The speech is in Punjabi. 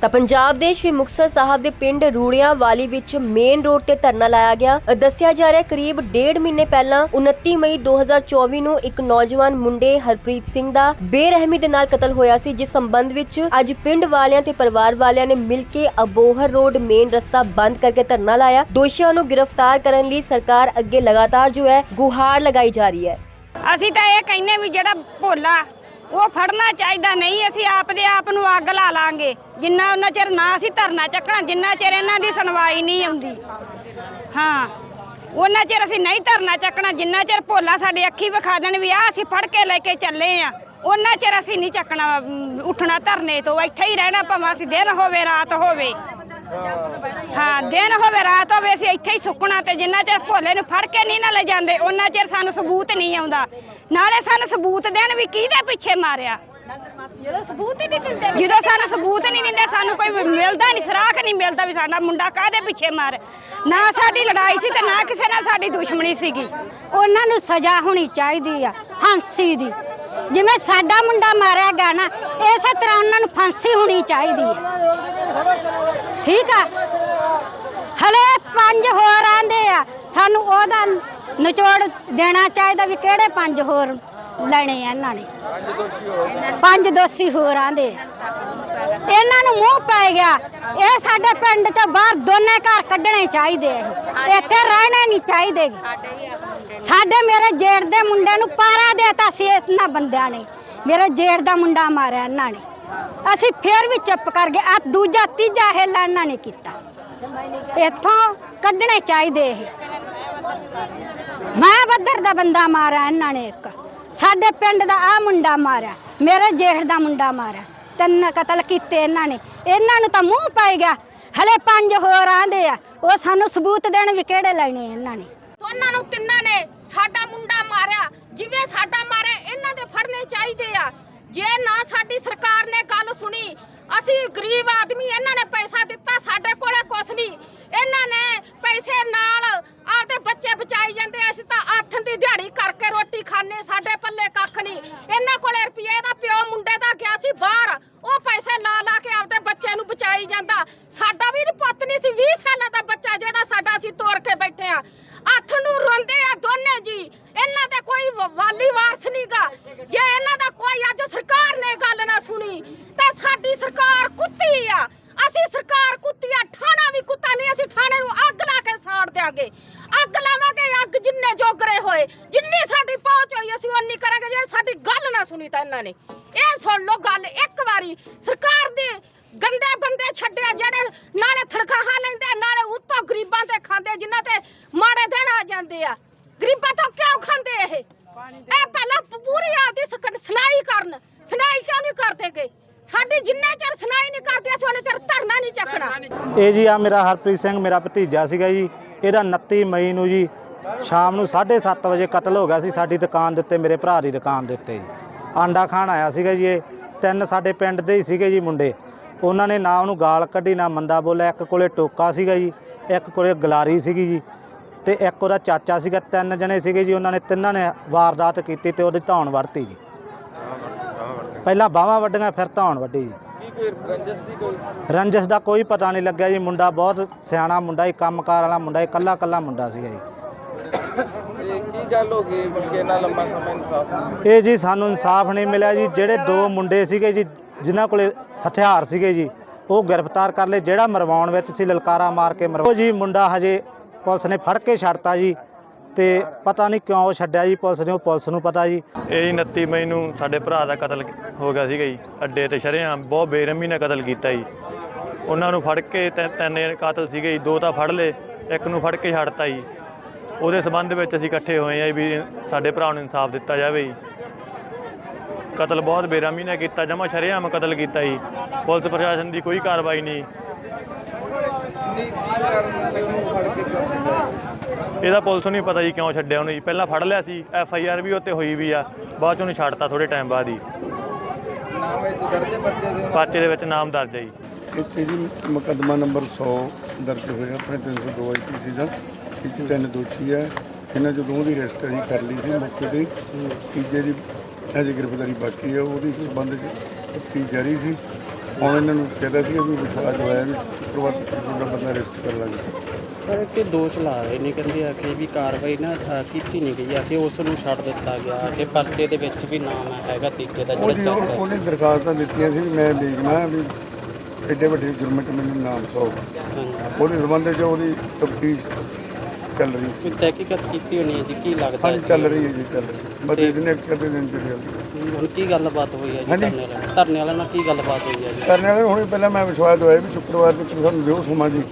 ਤਾਂ ਪੰਜਾਬ ਦੇ ਸ਼੍ਰੀ ਮੁਕਤਸਰ ਸਾਹਿਬ ਦੇ ਪਿੰਡ ਰੂੜੀਆਂ ਵਾਲੀ ਵਿੱਚ ਮੇਨ ਰੋਡ ਤੇ ਧਰਨਾ ਲਾਇਆ ਗਿਆ। ਦੱਸਿਆ ਜਾ ਰਿਹਾ ਕਰੀਬ ਡੇਢ ਮਹੀਨੇ ਪਹਿਲਾਂ 29 ਮਈ 2024 ਨੂੰ ਇੱਕ ਨੌਜਵਾਨ ਮੁੰਡੇ ਹਰਪ੍ਰੀਤ ਸਿੰਘ ਦਾ ਬੇਰਹਿਮੀ ਦੇ ਨਾਲ ਕਤਲ ਹੋਇਆ ਸੀ, ਜਿਸ ਸੰਬੰਧ ਵਿੱਚ ਅੱਜ ਪਿੰਡ ਵਾਲਿਆਂ ਤੇ ਪਰਿਵਾਰ ਵਾਲਿਆਂ ਨੇ ਮਿਲ ਕੇ ਅਬੋਹਰ ਰੋਡ ਮੇਨ ਰਸਤਾ ਬੰਦ ਕਰਕੇ ਧਰਨਾ ਲਾਇਆ। ਦੋਸ਼ੀਆਂ ਨੂੰ ਗ੍ਰਿਫਤਾਰ ਕਰਨ ਲਈ ਸਰਕਾਰ ਅੱਗੇ ਲਗਾਤਾਰ ਜੋ ਹੈ, ਗੁਹਾਰ ਲਗਾਈ ਜਾ ਰਹੀ ਹੈ। ਅਸੀਂ ਤਾਂ ਇਹ ਕਹਿੰਨੇ ਵੀ ਜਿਹੜਾ ਭੋਲਾ ਉਹ ਫੜਨਾ ਚਾਹੀਦਾ ਨਹੀਂ, ਅਸੀਂ ਆਪ ਆਪ ਨੂੰ ਅੱਗ ਲਾ ਲਾਂਗੇ। ਜਿੰਨਾ ਉਹਨਾਂ ਚਿਰ ਨਾ ਅਸੀਂ ਧਰਨਾ ਚੱਕਣਾ, ਜਿੰਨਾ ਚਿਰ ਇਹਨਾਂ ਦੀ ਸੁਣਵਾਈ ਨਹੀਂ ਆਉਂਦੀ। ਹਾਂ, ਉਹਨਾਂ ਚਿਰ ਅਸੀਂ ਨਹੀਂ ਧਰਨਾ ਚੱਕਣਾ, ਜਿੰਨਾ ਚਿਰ ਭੋਲਾ ਸਾਡੇ ਅੱਖੀ ਵਿਖਾ ਦੇਣ ਵੀ ਆ ਅਸੀਂ ਫੜ ਕੇ ਲੈ ਕੇ ਚੱਲੇ ਆ। ਉਹਨਾਂ ਚਿਰ ਅਸੀਂ ਨਹੀਂ ਚੱਕਣਾ ਉੱਠਣਾ ਧਰਨੇ ਤੋਂ, ਇੱਥੇ ਹੀ ਰਹਿਣਾ ਭਾਵੇਂ ਅਸੀਂ ਦਿਨ ਹੋਵੇ, ਰਾਤ ਹੋਵੇ। ਹਾਂ ਦਿਨ ਹੋਵੇ ਰਾਤ ਹੋਵੇ ਅਸੀਂ ਇੱਥੇ ਹੀ ਸੁੱਕਣਾ ਤੇ ਜਿੰਨਾ ਚਿਰ ਭੋਲੇ ਨੂੰ ਫੜ ਕੇ ਨਹੀਂ ਨਾ ਲੈ ਜਾਂਦੇ ਉਹਨਾਂ ਚਿਰ ਸਾਨੂੰ ਸਬੂਤ ਨਹੀਂ ਆਉਂਦਾ। ਨਾਲੇ ਸਾਨੂੰ ਸਬੂਤ ਦੇਣ ਵੀ ਕਿਹਦੇ ਪਿੱਛੇ ਮਾਰਿਆ? ਜਦੋਂ ਸਬੂਤ ਹੀ ਨਹੀਂ ਦਿੰਦੇ ਜਦੋਂ ਸਾਨੂੰ ਸਬੂਤ ਨਹੀਂ ਦਿੰਦੇ ਸਾਨੂੰ ਕੋਈ ਮਿਲਦਾ ਨਹੀਂ ਸਰਾਖ ਨਹੀਂ ਮਿਲਦਾ ਵੀ ਸਾਡਾ ਮੁੰਡਾ ਕਾਹਦੇ ਪਿੱਛੇ ਮਾਰ। ਨਾ ਸਾਡੀ ਲੜਾਈ ਸੀ ਤੇ ਨਾ ਕਿਸੇ ਨਾਲ ਸਾਡੀ ਦੁਸ਼ਮਣੀ ਸੀਗੀ। ਉਹਨਾਂ ਨੂੰ ਸਜ਼ਾ ਹੋਣੀ ਚਾਹੀਦੀ ਆ ਫਾਂਸੀ ਦੀ। ਜਿਵੇਂ ਸਾਡਾ ਮੁੰਡਾ ਮਾਰਿਆ ਗਿਆ ਨਾ, ਇਸੇ ਤਰ੍ਹਾਂ ਉਹਨਾਂ ਨੂੰ ਫਾਂਸੀ ਹੋਣੀ ਚਾਹੀਦੀ ਹੈ। ਠੀਕ ਆ? ਹਲੇ ਪੰਜ ਹੋਰ ਆਂਦੇ ਆ, ਸਾਨੂੰ ਉਹਦਾ ਨਿਚੋੜ ਦੇਣਾ ਚਾਹੀਦਾ ਵੀ ਕਿਹੜੇ ਪੰਜ ਹੋਰ ਲੈਣੇ ਆ ਇਹਨਾਂ ਨੇ। ਪੰਜ ਦੋਸ਼ੀ ਹੋਰ ਆਂਦੇ ਇਹਨਾਂ ਨੂੰ ਮੂੰਹ ਪੈ ਗਿਆ, ਇਹ ਸਾਡੇ ਪਿੰਡ ਤੋਂ ਬਾਹਰ ਦੋਨੇ ਘਰ ਕੱਢਣੇ ਚਾਹੀਦੇ ਆ ਇੱਥੇ ਰਹਿਣੇ ਨਹੀਂ ਚਾਹੀਦੇ। ਸਾਡੇ ਮੇਰੇ ਜੇਠ ਦੇ ਮੁੰਡੇ ਨੂੰ ਪਾਰਾ ਦੇਤਾ ਸੀ ਇਹਨਾਂ ਬੰਦਿਆਂ ਨੇ। ਮੇਰੇ ਜੇਠ ਦਾ ਮੁੰਡਾ ਮਾਰਿਆ ਇਹਨਾਂ ਨੇ। ਅਸੀਂ ਫੇਰ ਵੀ ਚੁੱਪ ਕਰ ਗਏ। ਆ ਦੂਜਾ, ਤੀਜਾ ਹਿੱਲਾ ਇਹਨਾਂ ਨੇ ਕੀਤਾ। ਇੱਥੋਂ ਕੱਢਣੇ ਚਾਹੀਦੇ ਇਹ। ਮੈਂ ਬੱਦਰ ਦਾ ਬੰਦਾ ਮਾਰਿਆ ਇਹਨਾਂ ਨੇ ਇੱਕ। ਸਾਡੇ ਪਿੰਡ ਦਾ ਆ ਮੁੰਡਾ ਮਾਰਿਆ। ਮੇਰੇ ਜੇਠ ਦਾ ਮੁੰਡਾ ਮਾਰਿਆ। ਤਿੰਨ ਕਤਲ ਕੀਤੇ ਇਹਨਾਂ ਨੇ। ਇਹਨਾਂ ਨੂੰ ਤਾਂ ਮੂੰਹ ਪਾਈ ਗਿਆ। ਹਲੇ ਪੰਜ ਹੋਰ ਆਂਦੇ ਆ। ਉਹ ਸਾਨੂੰ ਸਬੂਤ ਦੇਣ ਵੀ ਕਿਹੜੇ ਲੈਣੇ ਇਹਨਾਂ ਨੇ। ਉਹਨਾਂ ਨੂੰ ਤਿੰਨਾਂ ਨੇ ਸਾਡਾ ਮੁੰਡਾ ਮਾਰਿਆ। ਜਿਵੇਂ ਸਾਡਾ ਮਾਰਿਆ, ਇਹਨਾਂ ਦੇ ਫੜਨੇ ਚਾਹੀਦੇ ਆ। ਜੇ ਨਾ ਸਾਡੀ ਸਰਕਾਰ ਨੇ ਗੱਲ ਸੁਣੀ, ਅਸੀਂ ਗਰੀਬ ਆਦਮੀ, ਇਹਨਾਂ ਨੇ ਪੈਸਾ ਦਿੱਤਾ, ਸਾਡੇ ਕੋਲੇ ਕੁਛ ਨਹੀਂ। ਇਹਨਾਂ ਨੇ ਪੈਸੇ ਨਾਲ ਆਪਦੇ ਬੱਚੇ ਬਚਾਈ ਜਾਂਦੇ ਅਸੀਂ ਤਾਂ ਆਥਣ ਦੀ ਦਿਹਾੜੀ ਕਰਕੇ ਰੋਟੀ ਖਾਣੇ ਸਾਡੇ ਪੱਲੇ ਕੱਖ ਨਹੀਂ। ਇਹਨਾਂ ਕੋਲੇ ਰੁਪਏ ਦਾ ਪਿਓ ਮੁੰਡੇ ਦਾ ਗਿਆ ਸੀ ਬਾਹਰ। ਉਹ ਪੈਸੇ ਲਾ ਲਾ ਕੇ ਆਪਦੇ ਬੱਚੇ ਨੂੰ ਬਚਾਈ ਜਾਂਦਾ। ਸਾਡਾ ਵੀ ਪੁੱਤ ਨਹੀਂ ਸੀ 20 ਸਾਲਾਂ ਦਾ ਬੱਚਾ ਜਿਹੜਾ ਸਾਡਾ ਅਸੀਂ ਤੋਰ ਕੇ ਬੈਠੇ ਆ ਹੱਥ ਨੂੰ ਰੋਂਦੇ ਆ ਦੋਨੇ ਜੀ ਇਹਨਾਂ ਦਾ ਕੋਈ ਵਾਲੀ ਵਾਰਸ ਨਹੀਂਗਾ ਜੇ ਇਹਨਾਂ ਦਾ ਕੋਈ ਅੱਜ ਸਰਕਾਰ ਨੇ ਗੱਲ ਨਾ ਸੁਣੀ, ਤੇ ਸਾਡੀ ਸਰਕਾਰ ਕੁੱਤੀ ਆ। ਅਸੀਂ ਸਰਕਾਰ ਕੁੱਤੀ ਆ, ਠਾਣਾ ਵੀ ਕੁੱਤਾ ਨਹੀਂ, ਅਸੀਂ ਠਾਣੇ ਨੂੰ ਅੱਗ ਲਾ ਕੇ ਸਾੜ ਦਿਆਂਗੇ। ਅੱਗ ਲਾਵਾਂਗੇ, ਅੱਗ ਜਿੰਨੇ ਜੋਗਰੇ ਹੋਏ, ਜਿੰਨੀ ਸਾਡੀ ਪਹੁੰਚ ਹੋਈ, ਅਸੀਂ ਉਨੀ ਕਰਾਂਗੇ ਜੇ ਸਾਡੀ ਗੱਲ ਨਾ ਸੁਣੀ ਤਾਂ ਇਹਨਾਂ ਨੇ। ਇਹ ਸੁਣ ਲਓ ਗੱਲ ਇੱਕ ਵਾਰੀ। ਸਰਕਾਰ ਦੇ ਗੰਦੇ ਬੰਦੇ ਛੱਡਿਆ, ਜਿਹੜੇ ਨਾਲੇ ਤਨਖਾਹਾਂ ਲੈਂਦੇ ਨਾਲੇ ਉੱਤੋਂ ਗਰੀਬਾਂ ਤੇ ਖਾਂਦੇ, ਜਿਨ੍ਹਾਂ ਤੇ ਮਾੜੇ ਦਿਨ ਆ ਜਾਂਦੇ ਆ। ਗਰੀਬਾਂ ਤੋਂ ਕਿਉਂ ਖਾਂਦੇ ਇਹ? ਇਹ ਪਹਿਲਾਂ ਪੂਰੀ ਆਪਦੀ ਸਕਟ ਕਰਨ। ਸੁਣਾਈ ਕਿਉਂ ਨਹੀਂ ਕਰਦੇਗੇ ਸਾਡੀ ਜਿੰਨੇ ਚਿਰ ਸੁਣਾਈ ਨਹੀਂ ਕਰਦੇ, ਅਸੀਂ ਉਹਨੇ ਚਿਰ ਧਰਨਾ ਨਹੀਂ ਚੱਕਣਾ। ਇਹ ਜੀ ਆ ਮੇਰਾ ਹਰਪ੍ਰੀਤ ਸਿੰਘ, ਮੇਰਾ ਭਤੀਜਾ ਸੀਗਾ ਜੀ। ਇਹਦਾ 29 ਮਈ ਨੂੰ ਜੀ ਸ਼ਾਮ ਨੂੰ 7:30 ਵਜੇ ਕਤਲ ਹੋ ਗਿਆ ਸੀ ਸਾਡੀ ਦੁਕਾਨ ਦੇ ਉੱਤੇ, ਮੇਰੇ ਭਰਾ ਦੀ ਦੁਕਾਨ ਦੇ ਉੱਤੇ ਜੀ। ਆਂਡਾ ਖਾਣ ਆਇਆ ਸੀਗਾ ਜੀ ਇਹ। ਤਿੰਨ ਸਾਡੇ ਪਿੰਡ ਦੇ ਹੀ ਸੀਗੇ ਜੀ ਮੁੰਡੇ। ਉਹਨਾਂ ਨੇ ਨਾ ਉਹਨੂੰ ਗਾਲ ਕੱਢੀ, ਨਾ ਮੰਦਾ ਬੋਲਿਆ। ਇੱਕ ਕੋਲੇ ਟੋਕਾ ਸੀਗਾ ਜੀ, ਇੱਕ ਕੋਲੇ ਗਲਾਰੀ ਸੀਗੀ ਜੀ। ਤੇ ਇੱਕ ਉਹਦਾ ਚਾਚਾ ਸੀਗਾ ਤਿੰਨ ਜਣੇ ਸੀਗੇ ਜੀ ਉਹਨਾਂ ਨੇ ਤਿੰਨਾਂ ਨੇ ਵਾਰਦਾਤ ਕੀਤੀ ਤੇ ਉਹਦੀ ਧੌਣ ਵੜਤੀ ਜੀ। ਪਹਿਲਾਂ ਬਾਹਾਂ ਵੱਡੀਆਂ ਫਿਰ ਧੌਣ ਵੱਡੀ ਜੀ। ਰੰਜਸ ਦਾ ਕੋਈ ਪਤਾ ਨਹੀਂ ਲੱਗਿਆ ਜੀ ਮੁੰਡਾ ਬਹੁਤ ਸਿਆਣਾ ਮੁੰਡਾ ਹੀ ਕੰਮਕਾਰ ਵਾਲਾ ਮੁੰਡਾ ਹੀ ਕੱਲਾ ਕੱਲਾ ਮੁੰਡਾ ਸੀਗਾ ਜੀ। ਇਹ ਕੀ ਗੱਲ ਹੋ ਗਈ ਕਿ ਇੰਨਾ ਲੰਮਾ ਸਮਾਂ ਇਨਸਾਫ ਇਹ ਜੀ ਸਾਨੂੰ ਇਨਸਾਫ ਨਹੀਂ ਮਿਲਿਆ ਜੀ ਜਿਹੜੇ ਦੋ ਮੁੰਡੇ ਸੀਗੇ ਜੀ ਜਿਨ੍ਹਾਂ ਕੋਲੇ ਹਥਿਆਰ ਸੀਗੇ ਜੀ ਉਹ ਗ੍ਰਿਫਤਾਰ ਕਰ ਲਏ ਜਿਹੜਾ ਮਰਵਾਉਣ ਵਿੱਚ ਸੀ ਲਲਕਾਰਾ ਮਾਰ ਕੇ ਮਰਵਾ ਜੀ ਮੁੰਡਾ ਹਜੇ ਪੁਲਿਸ ਨੇ ਫੜ ਕੇ ਛੱਡਤਾ ਜੀ ਤੇ ਪਤਾ ਨਹੀਂ ਕਿਉਂ ਛੱਡਿਆ ਜੀ, ਪੁਲਿਸ ਨੇ, ਉਹ ਪੁਲਿਸ ਨੂੰ ਪਤਾ ਜੀ। ਇਹ ਜੀ 29 ਮਈ ਨੂੰ ਸਾਡੇ ਭਰਾ ਦਾ ਕਤਲ ਹੋ ਗਿਆ ਸੀਗਾ ਜੀ, ਅੱਡੇ ਤੇ ਸ਼ਰੇਆਮ, ਬਹੁਤ ਬੇਰਹਿਮੀ ਨਾਲ ਕਤਲ ਕੀਤਾ ਜੀ। ਉਹਨਾਂ ਨੂੰ ਫੜ ਕੇ ਤਿੰਨ ਤਿੰਨ ਕਾਤਲ ਸੀਗੇ ਜੀ, ਦੋ ਤਾਂ ਫੜ ਲਏ, ਇੱਕ ਨੂੰ ਫੜ ਕੇ ਛੱਡਤਾ ਜੀ। ਉਹਦੇ ਸਬੰਧ ਵਿੱਚ ਅਸੀਂ ਇਕੱਠੇ ਹੋਏ ਆ ਵੀ ਸਾਡੇ ਭਰਾ ਨੂੰ ਇਨਸਾਫ ਦਿੱਤਾ ਜਾਵੇ ਜੀ। ਕਤਲ ਬਹੁਤ ਬੇਰਹਿਮੀ ਨਾਲ ਕੀਤਾ, ਜਮਾ ਸ਼ਰੇਆਮ ਕਤਲ ਕੀਤਾ ਜੀ। ਪੁਲਿਸ ਪ੍ਰਸ਼ਾਸਨ ਦੀ ਕੋਈ ਕਾਰਵਾਈ ਨਹੀਂ। ਇਹਦਾ ਪੁਲਿਸ ਨੂੰ ਨਹੀਂ ਪਤਾ ਜੀ ਕਿਉਂ ਛੱਡਿਆ ਉਹਨੂੰ ਜੀ। ਪਹਿਲਾਂ ਫੜ ਲਿਆ ਸੀ, ਐਫ ਆਈ ਆਰ ਵੀ ਉੱਤੇ ਹੋਈ ਵੀ ਆ, ਬਾਅਦ ਚ ਉਹਨੂੰ ਛੱਡਤਾ ਥੋੜੇ ਟਾਈਮ ਬਾਅਦ ਹੀ। ਪਰਚੇ ਦੇ ਵਿੱਚ ਨਾਮ ਦਰਜ ਹੈ ਜੀ। ਇੱਥੇ ਜੀ ਮੁਕੱਦਮਾ ਨੰਬਰ 100 ਦਰਜ ਹੋਇਆ, ਆਪਣੇ 302 ਆਈਪੀਸੀ ਦਾ ਇਹ 'ਚ ਤਿੰਨ ਦੋਸ਼ੀ ਹੈ ਇਹਨਾਂ ਚੋਂ ਦੋ ਦੀ ਅਰੈਸਟ ਅਸੀਂ ਕਰ ਲਈ ਸੀ ਮੌਕੇ ਤੇ, ਤੀਜੇ ਦੀ ਅਜੇ ਗ੍ਰਿਫਤਾਰੀ ਬਾਕੀ ਹੈ ਉਹਦੀ ਸੰਬੰਧ ਚ ਤਫਤੀਸ਼ ਜਾਰੀ ਸੀ। ਹੁਣ ਇਹਨਾਂ ਨੂੰ ਕਹਿੰਦਾ ਸੀ ਵੀ ਵਿਸ਼ਵਾਸ ਹੋਇਆ ਵੀ ਸ਼ੁੱਕਰਵਾਰ ਤੁਹਾਡਾ ਬੰਦਾ ਅਰੈਸਟ ਕਰ ਲਾਂਗੇ। ਸਰ ਕਿ ਦੋਸ਼ ਲਾ ਰਹੇ ਨੇ ਕਹਿੰਦੇ ਆ ਕਿ ਵੀ ਕਾਰਵਾਈ ਨਾ ਅ, ਕੀਤੀ ਨਹੀਂ ਗਈ ਆ ਕਿ ਉਸ ਨੂੰ ਛੱਡ ਦਿੱਤਾ ਗਿਆ ਕਿ ਪਰਚੇ ਦੇ ਵਿੱਚ ਵੀ ਨਾਮ ਹੈ ਹੈਗਾ ਤੀਜੇ ਦਾ ਉਹ ਜਿਹੜਾ ਜੀ ਉਹ- ਚੱਲਦਾ ਉਹਨੇ ਦਰਖਾਸਤਾਂ ਦਿੱਤੀਆਂ ਸੀ ਵੀ ਮੈਂ ਦੇਖਣਾ ਵੀ ਐਡੇ ਵੱਡੇ ਜੁਰਮ 'ਚ ਮੈਨੂੰ ਨਾਮ ਸੌ ਉਹਦੇ ਸੰਬੰਧ 'ਚ ਉਹਦੀ ਤਫਤੀਸ਼ ਚੱਲ ਰਹੀ ਸੀ। ਕੋਈ ਤਹਿਕੀਕਤ ਕੀਤੀ ਹੋਣੀ ਹੈ ਜੀ ਕੀ ਲੱਗਦਾ ਹਾਂਜੀ ਹੈ? ਚੱਲ ਰਹੀ ਹੈ ਜੀ ਚੱਲ ਰਹੀ ਹੈ। ਬਸ ਅੱਧੇ ਦਿਨ ਚ ਜਲਦੀ ਹੁਣ ਕੀ ਗੱਲਬਾਤ ਹੋਈ ਹੈ ਜੀ ਹਾਂਜੀ। ਧਰਨੇ ਵਾਲਿਆਂ ਨਾਲ? ਧਰਨੇ ਵਾਲਿਆਂ ਨਾਲ ਕੀ ਗੱਲਬਾਤ ਹੋਈ ਹੈ ਜੀ? ਕਰਨੇ ਵਾਲੇ ਹੁਣੇ ਪਹਿਲਾਂ ਮੈਂ ਵਿਸ਼ਵਾਸ ਦਵਾਇਆ ਵੀ ਸ਼ੁੱਕਰਵਾਰ ਤੱਕ ਸਾਨੂੰ ਦਿਓ ਸਮਾਂ ਜੀ।